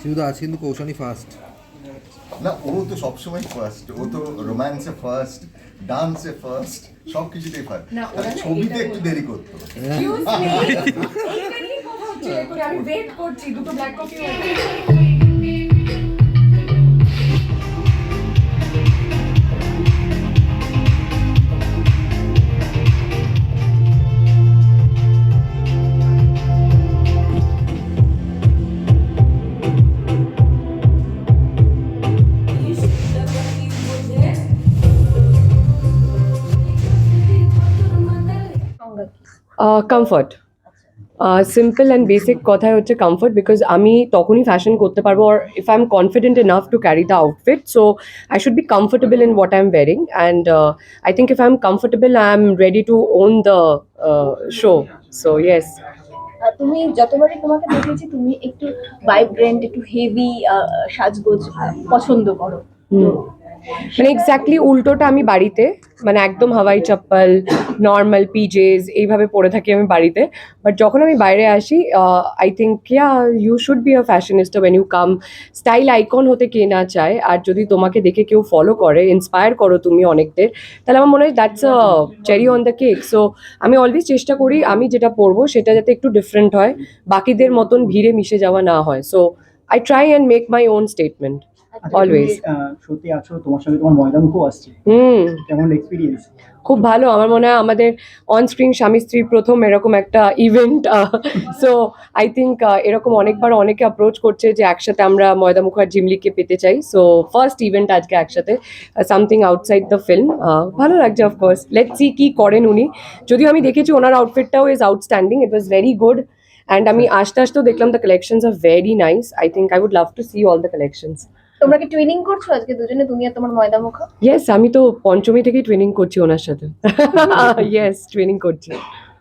কিন্তু আজ কিন্তু কৌশানি ফার্স্ট না ও তো সবসময় ফার্স্ট ও তো রোম্যান্সে ফার্স্ট ডান্সে ফার্স্ট সব কিছুতেই ফার্স্ট না, ছবিতে একটু দেরি করতো আমি ওয়েট করছি দুটো black coffee comfort simple and basic কথাই হচ্ছে কমফর্ট বিকজ আমি তখনই ফ্যাশন করতে পারব আর if I'm confident enough to carry the outfit so I should be comfortable in what I'm wearing and I think if I'm comfortable I'm ready to own the show so yes তুমি যতবারই তোমাকে দেখেছি তুমি একটু vibrant একটু heavy সাজগোজ পছন্দ করো। মানে এক্স্যাক্টলি উল্টোটা আমি বাড়িতে মানে একদম হাওয়াই চপ্পল নর্মাল পিজেস এইভাবে পরে থাকি আমি বাড়িতে। বাট যখন আমি বাইরে আসি I think ya you should be a fashionist when you come style icon হতে কে না চায়, আর যদি তোমাকে দেখে কেউ ফলো করে ইন্সপায়ার করো তুমি অনেকদের, তাহলে আমার মনে হয় that's a cherry on the cake so আমি অলওয়েজ চেষ্টা করি, আমি যেটা পরবো সেটা যাতে একটু ডিফারেন্ট হয়, বাকিদের মতন ভিড়ে মিশে যাওয়া না হয়। So I try and make my own statement always সত্যি আছো তোমার সঙ্গে তোমার আসছে। হুম। কেমন এক্সপিরিয়েন্স খুব ভালো আমার মনে হয় আমাদের অন স্ক্রিন স্বামী স্ত্রী প্রথম এরকম একটা ইভেন্ট সো আই থিঙ্ক এরকম অনেকবার অনেকে অ্যাপ্রোচ করছে যে একসাথে আমরা ময়দা মুখার জিমলিকে পেতে চাই সো ফার্স্ট ইভেন্ট আজকে একসাথে সামথিং আউটসাইড দ্য ফিল্ম ভালো লাগছে অফকোর্স লেট সি কি করেন উনি। যদিও আমি দেখেছি ওনার আউটফিটটাও is outstanding it was very good and আমি আসতে আসতেও দেখলাম the collections are very nice I think I would love to see all the collections তোমরা কি ট্রেনিং করছ? আজকে দুজনে তুমি আর তোমার ময়দা মুখ ইয়েস আমি তো পঞ্চমী থেকে ট্রেনিং করছি ওনার সাথে। ইয়েস ট্রেনিং করছি।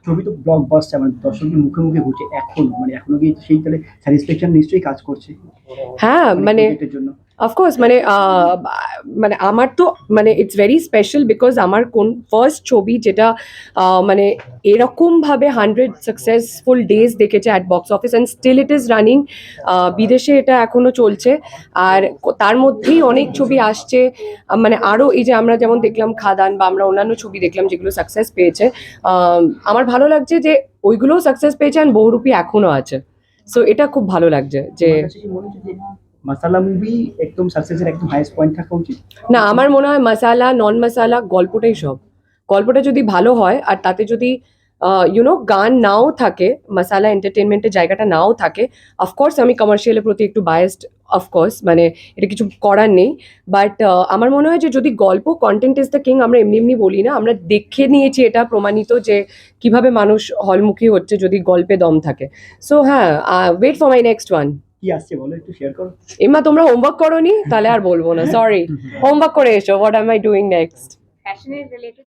ছবি তো ব্লক বাস্ট মানে দর্শকের মুখে মুখে ঘুরছে এখন। মানে এখনও কি সেই তাহলে স্যাটিসফ্যাকশন নিশ্চয়ই কাজ করছে। হ্যাঁ মানে এর জন্য। অফকোর্স মানে মানে আমার তো মানে ইটস ভেরি স্পেশাল বিকজ আমার কোন ফার্স্ট ছবি যেটা মানে এরকমভাবে হান্ড্রেড সাকসেসফুল ডেজ দেখেছে at box office and still it is running বিদেশে এটা এখনও চলছে। আর তার মধ্যেই অনেক ছবি আসছে। মানে আরও এই যে আমরা যেমন দেখলাম খাদান বা আমরা অন্যান্য ছবি দেখলাম যেগুলো সাকসেস পেয়েছে আমার ভালো লাগছে যে ওইগুলোও সাকসেস পেয়েছে আর বহুরূপী এখনও আছে। সো এটা খুব ভালো লাগছে যে মাসালা মুভি একদম সাকসেসের একদম হাইয়েস্ট পয়েন্ট থাকা উচিত। না, আমার মনে হয় মশালা নন মশালা গল্পটাই সব। গল্পটা যদি ভালো হয়, আর তাতে যদি ইউনো গান নাও থাকে, মশালা এন্টারটেনমেন্টের জায়গাটা নাও থাকে অফকোর্স আমি কমার্শিয়ালের প্রতি একটু বায়াসড অফকোর্স মানে এটা কিছু করার নেই। বাট আমার মনে হয় যে যদি গল্প কন্টেন্ট ইজ দ্য কিং আমরা এমনি এমনি বলি না, আমরা দেখে নিয়েছি এটা প্রমাণিত যে কীভাবে মানুষ হলমুখী হচ্ছে যদি গল্পে দম থাকে। সো হ্যাঁ wait for my next one কি আসছে বলো একটু শেয়ার করো। এমা তোমরা হোমওয়ার্ক করো নি তাহলে আর বলব না সরি হোমওয়ার্ক করে এসো what am I doing next ফ্যাশনের রিলেটেড